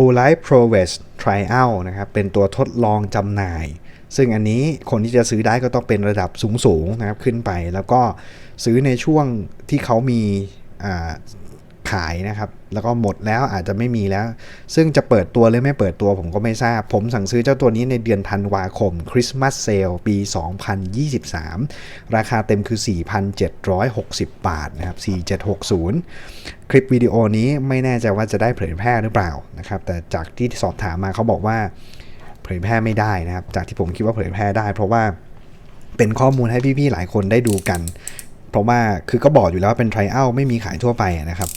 o l i f e Provest Trial นะครับเป็นตัวทดลองจำหน่าย ซึ่งอันนี้คนที่จะซื้อได้ก็ต้องเป็นระดับสูงๆนะครับขึ้นไป แล้วก็ซื้อในช่วงที่เขามี ขายนะครับ แล้วก็หมดแล้วอาจจะไม่มีแล้ว ซึ่งจะเปิดตัวหรือไม่เปิดตัวผมก็ไม่ทราบ ผมสั่งซื้อเจ้าตัวนี้ในเดือนธันวาคมคริสต์มาสเซลปี 2023 ราคาเต็มคือ 4,760 บาทนะครับ 4760 คลิปวิดีโอนี้ไม่แน่ใจว่าจะได้เผยแพร่หรือเปล่านะครับ แต่จากที่สอบถามมาเขาบอกว่าเผยแพร่ไม่ได้นะครับ จากที่ผมคิดว่าเผยแพร่ได้ เพราะว่าเป็นข้อมูลให้พี่ๆหลายคนได้ดูกัน เพราะว่าคือก็บอกอยู่แล้วว่าเป็น trial ไม่มีขายทั่วไปนะครับ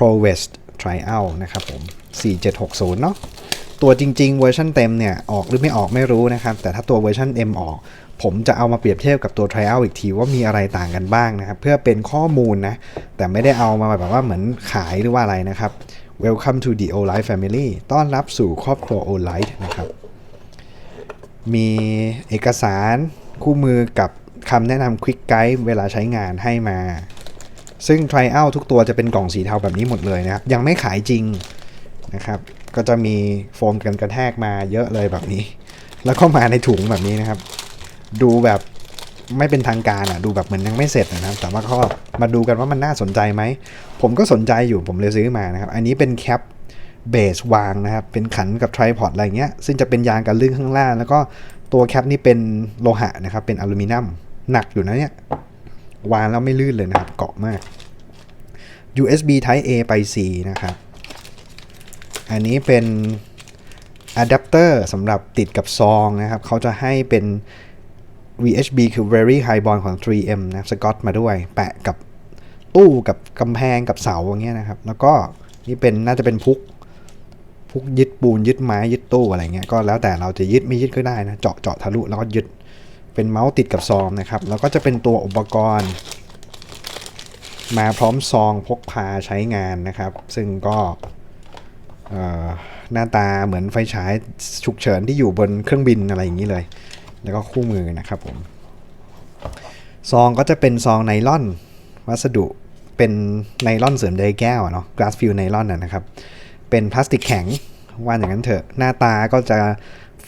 Pro West Trial นะครับผม 4760 เนาะตัวจริง ๆ เวอร์ชันเต็มเนี่ย ออกหรือไม่ออกไม่รู้นะครับ แต่ถ้าตัวเวอร์ชัน M ออก ผมจะเอามาเปรียบเทียบกับตัว Trial อีกทีว่ามีอะไรต่างกันบ้างนะครับ เพื่อเป็นข้อมูลนะ แต่ไม่ได้เอามาแบบว่าเหมือนขายหรือว่าอะไรนะครับ Welcome to the O Life Family ต้อนรับสู่ครอบครัว O Life นะครับ มีเอกสารคู่มือกับคำแนะนำ Quick Guide เวลาใช้งานให้มา ซึ่ง Trial ทุกตัวจะเป็นกล่องสีเทาแบบนี้หมดเลยนะครับ ยังไม่ขายจริงนะครับ ก็จะมีโฟมกันกระแทกมาเยอะเลยแบบนี้ แล้วก็มาในถุงแบบนี้นะครับ ดูแบบไม่เป็นทางการอะ ดูแบบเหมือนยังไม่เสร็จนะครับ แต่ว่าก็มาดูกันว่ามันน่าสนใจไหม ผมก็สนใจอยู่ผมเลยซื้อมานะครับ อันนี้เป็นแคปเบสวางนะครับ เป็นขันกับไทรพอดอะไรเงี้ย ซึ่งจะเป็นยางกันลื่นข้างล่าง แล้วก็ตัวแคปนี่เป็นโลหะนะครับ เป็นอลูมิเนียมหนักอยู่นะเนี่ย วางแล้วไม่ลื่นเลยนะครับ เกาะมาก USB Type A ไป C นะครับ อันนี้เป็นอะแดปเตอร์สำหรับติดกับซองนะครับ เขาจะให้เป็น VHB คือ Very High Bond ของ 3M นะสกอตมาด้วย แปะกับตู้กับกำแพงกับเสาอย่างเงี้ยนะครับ แล้วก็นี่เป็นน่าจะเป็นพุกพุกยึดปูนยึดไม้ยึดตู้อะไรเงี้ยก็แล้วแต่เราจะยึดไม่ยึดก็ได้นะ เจาะเจาะทะลุแล้วก็ยึด เป็นเมาส์ติดกับซองนะครับแล้วก็จะเป็นตัวอุปกรณ์ มาพร้อมซองพกพาใช้งานนะครับ ซึ่งก็หน้าตาเหมือนไฟฉายฉุกเฉินที่อยู่บนเครื่องบินอะไรอย่างนี้เลย แล้วก็คู่มือนะครับผมซองก็จะเป็นซองไนล่อน วัสดุเป็นไนล่อนเสริมใยแก้วเนาะ glass fill ไนล่อนนะครับ เป็นพลาสติกแข็งว่าอย่างนั้นเถอะหน้าตาก็จะ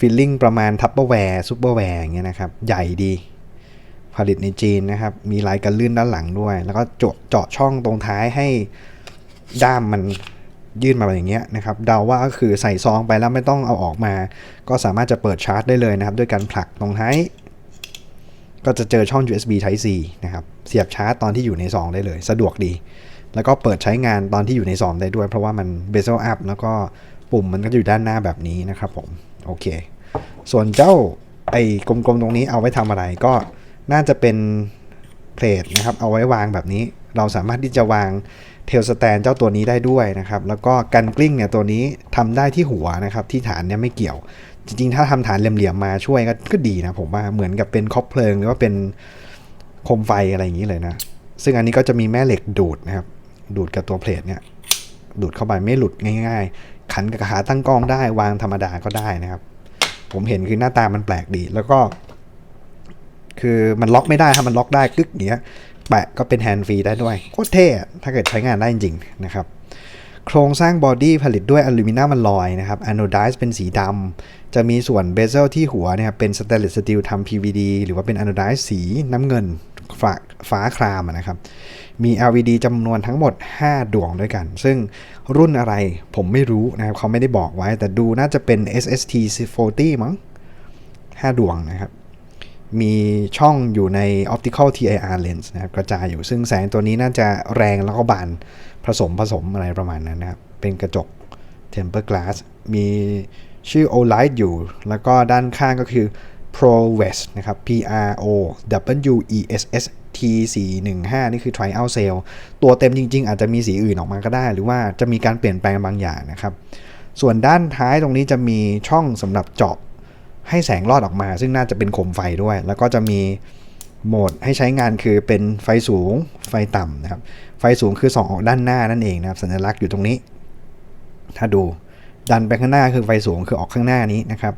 ฟิลลิ่งประมาณทัพเปอร์แวร์ซูเปอร์แวร์อย่างเงี้ยนะครับ ใหญ่ดี ผลิตในจีนนะครับ มีลายกันลื่นด้านหลังด้วย แล้วก็เจาะเจาะช่องตรงท้ายให้ด้ามมันยื่นมาแบบอย่างเงี้ยนะครับ เดาว่าก็คือใส่ซองไปแล้วไม่ต้องเอาออกมา ก็สามารถจะเปิดชาร์จได้เลยนะครับ ด้วยการผลักตรงท้าย ก็จะเจอช่อง USB Type C นะครับ เสียบชาร์จตอนที่อยู่ในซองได้เลย สะดวกดี แล้วก็เปิดใช้งานตอนที่อยู่ในซองได้ด้วย เพราะว่ามัน bezel up แล้วก็ปุ่มมันก็อยู่ด้านหน้าแบบนี้นะครับผม โอเค ส่วนเจ้าไอ้กลมๆตรงนี้เอาไว้ทำอะไรก็น่าจะเป็นเพลทนะครับเอาไว้วางแบบนี้ เราสามารถที่จะวางเทลสแตนเจ้าตัวนี้ได้ด้วยนะครับ แล้วก็กันกลิ้งเนี่ยตัวนี้ทำได้ที่หัวนะครับ ที่ฐานเนี่ยไม่เกี่ยว จริงๆ ถ้าทำฐานเหลี่ยมๆมาช่วยก็ก็ดีนะผมว่าเหมือนกับเป็นคอบเพลิงหรือว่าเป็นโคมไฟอะไรอย่างนี้เลยนะ ซึ่งอันนี้ก็จะมีแม่เหล็กดูดนะครับ ดูดกับตัวเพลทเนี่ยดูดเข้าไปไม่หลุดง่าย ๆ ขันกับขาตั้งกล้องได้วางธรรมดาก็ได้นะครับ ผมเห็นคือหน้าตามันแปลกดี แล้วก็ คือมันล็อกไม่ได้ถ้ามันล็อกได้กึกอย่างเงี้ยแปะก็เป็นแฮนด์ฟรีได้ด้วยโคตรเท่ถ้าเกิดใช้งานได้จริงๆนะครับโครงสร้างบอดี้ผลิตด้วยอลูมิเนียมอลลอยนะครับอะโนไดซ์เป็นสีดำ จะมีส่วนเบเซลที่หัวเนี่ยเป็นสเตนเลสสตีลทำ PVD หรือว่าเป็นอะโนไดซ์สีน้ำเงิน ฟ้าฟ้าครามนะครับ มี LED จำนวนทั้งหมด 5 ดวงด้วยกัน ซึ่งรุ่นอะไรผมไม่รู้นะครับเขาไม่ได้บอกไว้ แต่ดูน่าจะเป็น SST 40มั้ง 5 ดวงนะครับ มีช่องอยู่ใน optical TIR lens นะครับกระจายอยู่ ซึ่งแสงตัวนี้น่าจะแรงแล้วก็บานผสมผสมอะไรประมาณนั้นนะครับ เป็นกระจก tempered glass มีชื่อ OLED อยู่ แล้วก็ด้านข้างก็คือ Pro West นะครับ P R O W E S S T 4 1 5นี่คือ Trial Sale ตัวเต็มจริง ๆ อาจจะมีสีอื่นออกมาก็ได้ หรือว่าจะมีการเปลี่ยนแปลงบางอย่างนะครับ ส่วนด้านท้ายตรงนี้จะมีช่องสำหรับเจาะให้แสงรอดออกมา ซึ่งน่าจะเป็นโคมไฟด้วย แล้วก็จะมีโหมดให้ใช้งานคือเป็นไฟสูงไฟต่ำนะครับ ไฟสูงคือส่องออกด้านหน้านั่นเองนะครับ สัญลักษณ์อยู่ตรงนี้ ถ้าดูดันไปข้างหน้าคือไฟสูงคือออกข้างหน้านี้นะครับ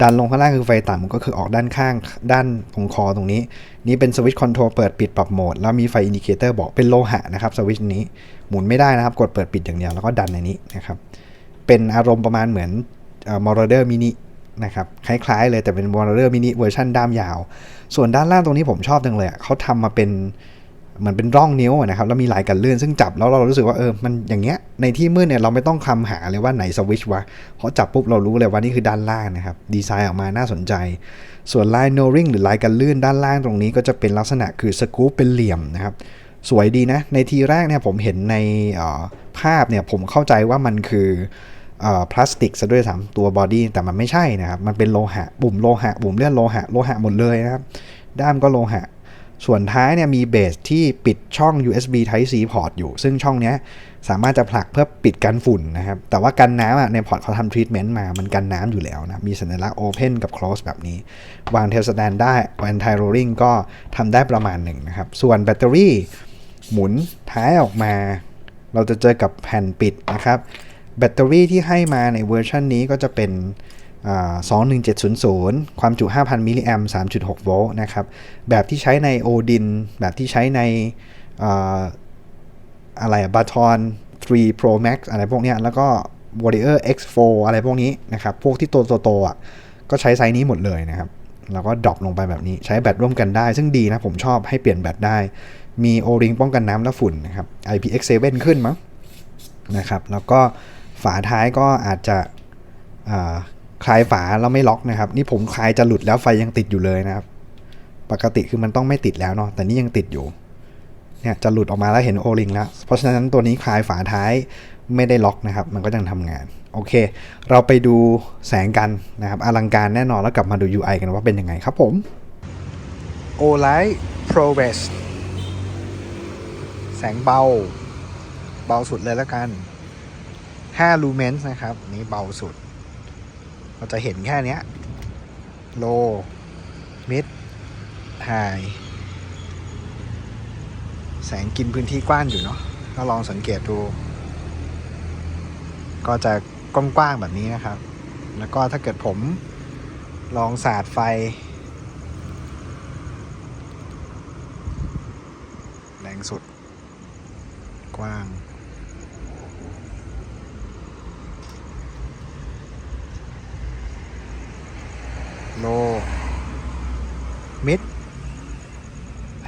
ดันลงข้างล่างคือไฟต่ำก็คือออกด้านข้างด้านตรงคอตรงนี้ นี่เป็นสวิตช์คอนโทรลเปิดปิดปรับโหมด แล้วมีไฟอินดิเคเตอร์บอกเป็นโลหะนะครับสวิตช์นี้หมุนไม่ได้นะครับ กดเปิดปิดอย่างเดียวแล้วก็ดันในนี้นะครับ เป็นอารมณ์ประมาณเหมือนมอร์เดอร์มินินะครับคล้ายๆเลยแต่เป็นมอร์เดอร์มินิเวอร์ชันด้ามยาว ส่วนด้านล่างตรงนี้ผมชอบจังเลยเขาทำมาเป็น เหมือนเป็นร่องนิ้วนะครับแล้วมีลายกันเลื่อนซึ่งจับแล้วเรารู้สึกว่าเออมันอย่างเงี้ยในที่มืดเนี่ยเราไม่ต้องคำหาเลยว่าไหนสวิชวะเพราะจับปุ๊บเรารู้เลยว่านี่คือด้านล่างนะครับดีไซน์ออกมาน่าสนใจ ส่วนลายโนริงหรือลายกันเลื่อนด้านล่างตรงนี้ก็จะเป็นลักษณะคือสกู๊ปเป็นเหลี่ยมนะครับสวยดีนะในทีแรกเนี่ยผมเห็นในออภาพเนี่ยผมเข้าใจว่ามันคือพลาสติกซะด้วยซ้ำตัวบอดี้แต่มันไม่ใช่นะครับ มันเป็นโลหะบุ่มโลหะบุ่มเลื่อนโลหะ โลหะหมดเลยนะครับ ด้ามก็โลหะ ส่วนท้ายเนี่ยมีเบสที่ปิดช่อง USB Type C port อยู่ ซึ่งช่องนี้สามารถจะผลักเพื่อปิดกันฝุ่นนะครับ แต่ว่ากันน้ำอะในพอร์ตเขาทำทรีทเมนต์มา มันกันน้ำอยู่แล้วนะ มีสัญลักษณ์ Open กับ Close แบบนี้ วางเทลสแตนได้ Anti Rolling ก็ทำได้ประมาณหนึ่งนะครับ ส่วนแบตเตอรี่หมุนท้ายออกมา เราจะเจอกับแผ่นปิดนะครับ แบตเตอรี่ที่ให้มาในเวอร์ชันนี้ก็จะเป็น 21700 ความจุ 5,000 มิลลิแอม3.6 โวลต์นะครับ แบบที่ใช้ในโอดิน แบบที่ใช้ในออะไรบาทอน3 Pro Max อะไรพวกนี้แล้วก็ Warrior X4 อะไรพวกนี้นะครับ พวกที่โตโตๆอะ ก็ใช้ไซส์นี้หมดเลยนะครับ แล้วก็ดรอปลงไปแบบนี้ ใช้แบตร่วมกันได้ ซึ่งดีนะ ผมชอบให้เปลี่ยนแบตได้ มีโอริงป้องกันน้ำและฝุ่นนะครับ IPX7 ขึ้นมั้งนะครับ แล้วก็ฝาท้ายก็อาจจะ คลายฝาแล้วไม่ล็อกนะครับ นี่ผมคลายจะหลุดแล้วไฟยังติดอยู่เลยนะครับ ปกติคือมันต้องไม่ติดแล้วเนาะแต่นี่ยังติดอยู่เนี่ยจะหลุดออกมาแล้วเห็นโอริงแล้ว เพราะฉะนั้นตัวนี้คลายฝาท้ายไม่ได้ล็อกนะครับ มันก็ยังทำงาน โอเค เราไปดูแสงกันนะครับ อลังการแน่นอนแล้วกลับมาดู UI กันว่าเป็นยังไงครับผม o l i g h t Pro West แสงเบา เบาสุดเลยแล้วกัน5 lumens นะครับ นี่เบาสุด เราจะเห็นแค่เนี้ย low mid high แสงกินพื้นที่กว้างอยู่เนาะก็ลองสังเกตดู ก็จะกว้างๆแบบนี้นะครับ แล้วก็ถ้าเกิดผมลองสาดไฟ แรงสุดกว้าง โลมิด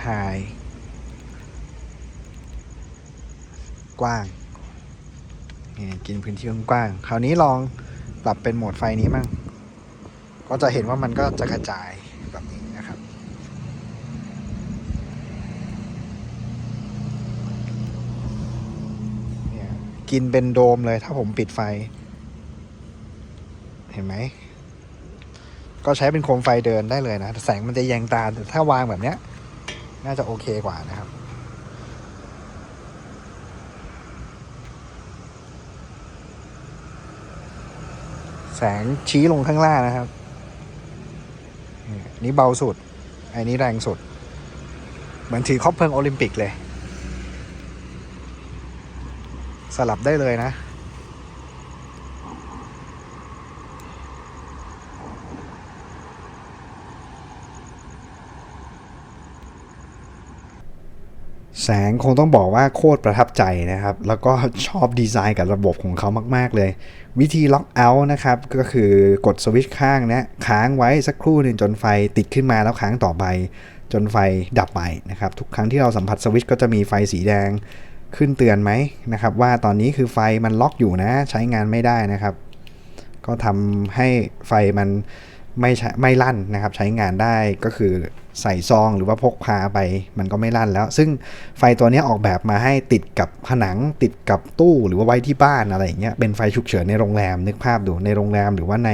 ไฮกว้างนี่กินพื้นที่กว้าง คราวนี้ลองปรับเป็นโหมดไฟนี้มั่ง ก็จะเห็นว่ามันก็จะกระจายแบบนี้นะครับเนี่ยกินเป็นโดมเลยถ้าผมปิดไฟ เห็นไหม ก็ใช้เป็นโคมไฟเดินได้เลยนะแต่แสงมันจะแยงตาแต่ถ้าวางแบบเนี้ย น่าจะโอเคกว่านะครับ แสงชี้ลงข้างล่างนะครับนี่เบาสุด อันนี้แรงสุด เหมือนถือคบเพลิงโอลิมปิกเลย สลับได้เลยนะ แสงคงต้องบอกว่าโคตรประทับใจนะครับ แล้วก็ชอบดีไซน์กับระบบของเขามาก ๆ เลย วิธีล็อกเอาท์นะครับ ก็คือกดสวิตช์ข้างนะค้างไว้สักครู่หนึ่งจนไฟติดขึ้นมาแล้วค้างต่อไป จนไฟดับไปนะครับ ทุกครั้งที่เราสัมผัสสวิตช์ก็จะมีไฟสีแดงขึ้นเตือนไหมนะครับ ว่าตอนนี้คือไฟมันล็อกอยู่นะ ใช้งานไม่ได้นะครับ ก็ทำให้ไฟมันไม่ไม่ลั่นนะครับ ใช้งานได้ก็คือ ใส่ซองหรือว่าพกพาไปมันก็ไม่ลั่นแล้ว ซึ่งไฟตัวนี้ออกแบบมาให้ติดกับผนังติดกับตู้หรือว่าไว้ที่บ้านอะไรอย่างเงี้ยเป็นไฟฉุกเฉินในโรงแรมนึกภาพดูในโรงแรมหรือว่าใน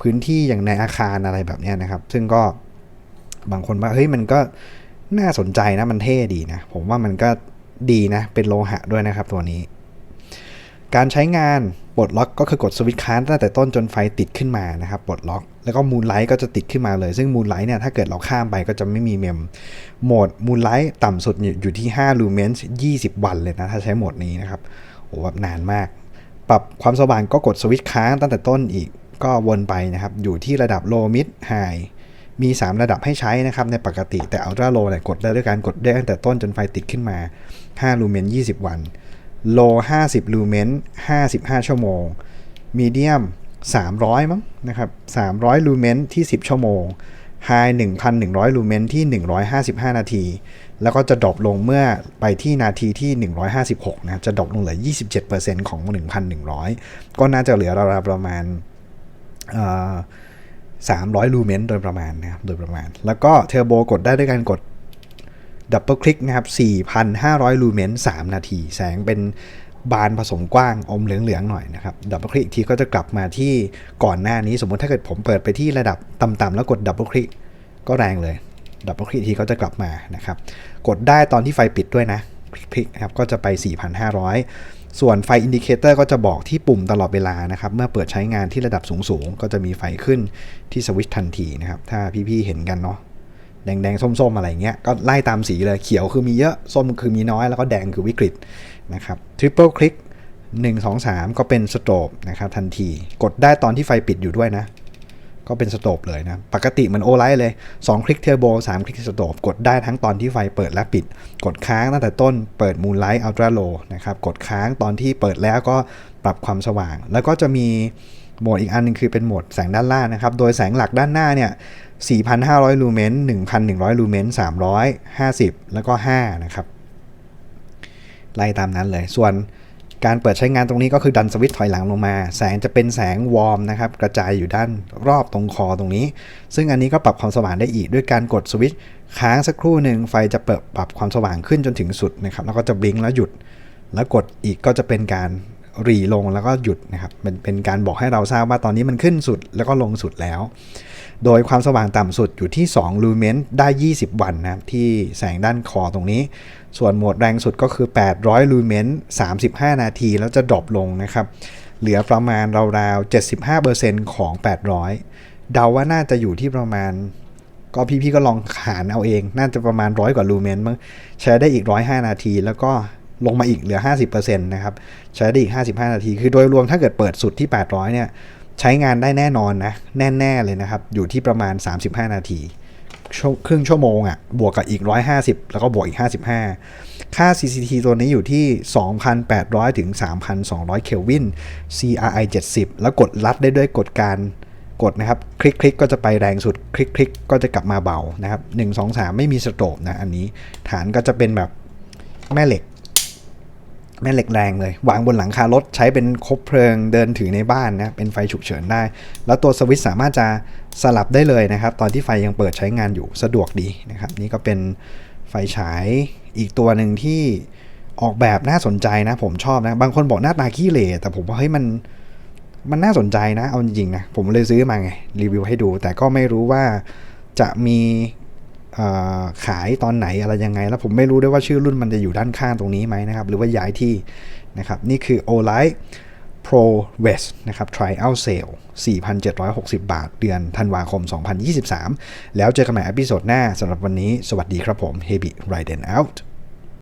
พื้นที่อย่างในอาคารอะไรแบบเนี้ยนะครับ ซึ่งก็บางคนว่าเฮ้ยมันก็น่าสนใจนะมันเท่ดีนะ ผมว่ามันก็ดีนะ เป็นโลหะด้วยนะครับตัวนี้ การใช้งานปลดล็อกก็คือกดสวิตช์ค้างตั้งแต่ต้นจนไฟติดขึ้นมานะครับปลดล็อก แล้วก็มูนไลท์ก็จะติดขึ้นมาเลย ซึ่งมูนไลท์เนี่ยถ้าเกิดเราข้ามไปก็จะไม่มีเมมโหมดมูนไลท์ต่ำสุดอยู่ที่5ลูเมนส์20 วันเลยนะ ถ้าใช้โหมดนี้นะครับโอ้แบบนานมาก ปรับความสว่างก็กดสวิตช์ค้างตั้งแต่ต้นอีกก็วนไปนะครับ อยู่ที่ระดับ low mid high มี 3 ระดับให้ใช้นะครับในปกติแต่ ultra low เนี่ยกดได้ด้วยการกดได้ตั้งแต่ต้นจนไฟติดขึ้นมา5ลูเมน 20 วัน low 50 lumen 55 ชั่วโมง medium 300 มั้งนะครับ 300 lumen ที่ 10 ชั่วโมง high 1,100 lumen ที่ 155 นาที แล้วก็จะดรอปลงเมื่อไปที่นาทีที่ 156 นะ จะดรอปลงเหลือ 27%ของ 1,100 ก็น่าจะเหลือราวๆประมาณ300 ลูเมนโดยประมาณนะครับ โดยประมาณ แล้วก็เทอร์โบกดได้ด้วยการกด ดับเบิลคลิกนะครับ 4,500 ลูเมน 3 นาที แสงเป็นบานผสมกว้างอมเหลือง ๆ หน่อยนะครับ ดับเบิลคลิกอีกทีก็จะกลับมาที่ก่อนหน้านี้สมมติถ้าเกิดผมเปิดไปที่ระดับต่ำๆแล้วกดดับเบิลคลิกก็แรงเลย ดับเบิลคลิกอีกทีก็จะกลับมานะครับ กดได้ตอนที่ไฟปิดด้วยนะ คลิกนะครับก็จะไป 4,500 ส่วนไฟอินดิเคเตอร์ก็จะบอกที่ปุ่มตลอดเวลานะครับ เมื่อเปิดใช้งานที่ระดับสูงๆ ก็จะมีไฟขึ้นที่สวิตช์ทันทีนะครับ ถ้าพี่ๆ เห็นกันเนาะ แดงๆ ส้มๆ อะไรเงี้ย ก็ไล่ตามสีเลย เขียวคือมีเยอะ ส้มคือมีน้อย แล้วก็แดงคือวิกฤตนะครับทริปเปิลคลิก1 2 3 ก็เป็นสโตรบนะครับทันที กดได้ตอนที่ไฟปิดอยู่ด้วยนะ ก็เป็นสโตรบเลยนะ ปกติมันโอไลท์เลย 2 คลิกเทอร์โบ3 คลิกสโตรบกดได้ทั้งตอนที่ไฟเปิดและปิด กดค้างตั้งแต่ต้น เปิดมูนไลท์อัลตราโลนะครับ กดค้างตอนที่เปิดแล้วก็ปรับความสว่าง แล้วก็จะมีโหมดอีกอันหนึงคือเป็นโหมดแสงด้านล่างนะครับ โดยแสงหลักด้านหน้าเนี่ย 4,500 ลูเมน1,100 ลูเมน350 แล้วก็ 5 นะครับ ไล่ตามนั้นเลย ส่วนการเปิดใช้งานตรงนี้ก็คือดันสวิตช์ถอยหลังลงมา แสงจะเป็นแสงวอร์มนะครับ กระจายอยู่ด้านรอบตรงคอตรงนี้ ซึ่งอันนี้ก็ปรับความสว่างได้อีกด้วยการกดสวิตช์ค้างสักครู่หนึ่งไฟจะเปิดปรับความสว่างขึ้นจนถึงสุดนะครับ แล้วก็จะบลิงแล้วหยุด แล้วกดอีกก็จะเป็นการรีลงแล้วก็หยุดนะครับเป็นเป็นการบอกให้เราทราบว่าตอนนี้มันขึ้นสุดแล้วก็ลงสุดแล้ว โดยความสว่างต่ำสุดอยู่ที่ 2 ลูเมนได้ 20 วันนะครับที่แสงด้านคอตรงนี้ ส่วนโหมดแรงสุดก็คือ 800 ลูเมน35 นาที แล้วจะดรอปลงนะครับ เหลือประมาณราวๆ 75%ของ 800 เดาว่าน่าจะอยู่ที่ประมาณ ก็พี่ๆก็ลองหารเอาเอง น่าจะประมาณร้อยกว่าลูเมนมั้งใช้ได้อีก 105 นาที แล้วก็ลงมาอีกเหลือ 50%นะครับ ใช้ได้อีก 55 นาที คือโดยรวมถ้าเกิดเปิดสุดที่ 800 เนี่ย ใช้งานได้แน่นอนนะ แน่ ๆ เลยนะครับ อยู่ที่ประมาณ 35 นาที ครึ่งชั่วโมงอะ่ะ บวกกับอีก 150 แล้วก็บวกอีก 55 ค่า CCT ตัวนี้อยู่ที่ 2,800 ถึง 3,200 เคลวิน CRI 70 แล้วกดลัดได้ด้วยกดการกดนะครับ คลิกคลิกก็จะไปแรงสุด คลิกคลิกก็จะกลับมาเบานะครับ 1 2 3 ไม่มีสโตรบนะ อันนี้ฐานก็จะเป็นแบบแม่เหล็ก แม่เหล็กแรงเลย วางบนหลังคารถใช้เป็นคบเพลิงเดินถือในบ้านนะเป็นไฟฉุกเฉินได้ แล้วตัวสวิตช์สามารถจะสลับได้เลยนะครับ ตอนที่ไฟยังเปิดใช้งานอยู่สะดวกดีนะครับ นี่ก็เป็นไฟฉายอีกตัวหนึ่งที่ออกแบบน่าสนใจนะผมชอบนะ บางคนบอกหน้าตาขี้เหร่แต่ผมว่าเฮ้ยมันมันน่าสนใจนะ เอาจริงๆนะ ผมเลยซื้อมาไง รีวิวให้ดู แต่ก็ไม่รู้ว่าจะมี ขายตอนไหนอะไรยังไง แล้วผมไม่รู้ด้วยว่าชื่อรุ่นมันจะอยู่ด้านข้างตรงนี้ไหมนะครับ หรือว่าย้ายที่นะครับ นี่คือ Olight Pro West นะครับ Trial Sale 4,760 บาท เดือนธันวาคม 2023 แล้วเจอกันใหม่อพิโซดหน้าสำหรับวันนี้ สวัสดีครับผม Hebi Riden Out